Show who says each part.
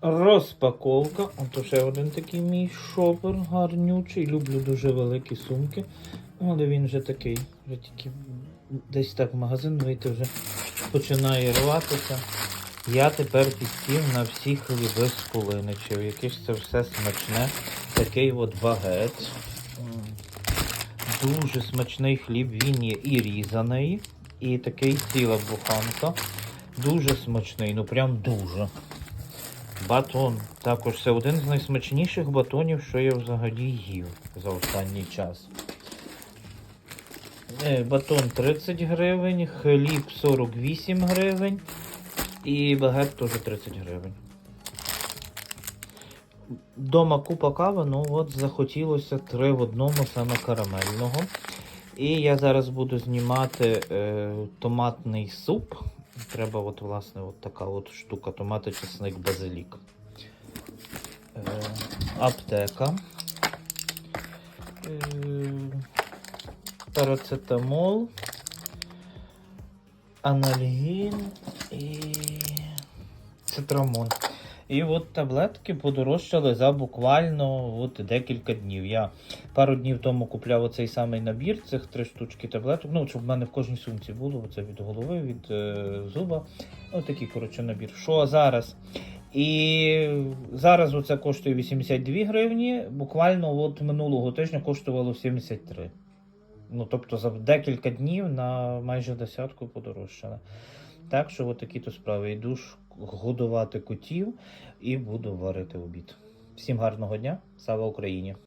Speaker 1: Розпаковка. Ото ще один такий мій шопер гарнючий. Люблю дуже великі сумки. Але він вже такий, вже тільки десь так в магазин вийти вже починає рватися. Я тепер підсів на всі хліби з полиничів. Яке ж це все смачне. Такий от багет. Дуже смачний хліб, він є і різаний, і такий ціла буханка. Дуже смачний, ну прям дуже. Батон. Також це один з найсмачніших батонів, що я взагалі їв за останній час. Е, Батон 30 гривень, хліб 48 гривень і багет теж 30 гривень. Дома купа кави, ну от захотілося три в одному саме карамельного. І я зараз буду знімати е, томатний суп. Треба, от, власне, от така от штука: томати, чесник, базилік. Е, аптека. Е, парацетамол. Анальгін і цитрамон. І от таблетки подорожчали за буквально от декілька днів. Я пару днів тому купляв оцей самий набір, цих три штучки таблеток. Ну, щоб в мене в кожній сумці було, це від голови, від е, зуба. Ось такий, коротше, набір. Що зараз? І зараз оце коштує 82 гривні. Буквально от минулого тижня коштувало 73. Ну, тобто за декілька днів на майже десятку подорожчали. Так що от такі то справи. Йду годувати котів і буду варити обід. Всім гарного дня, слава Україні!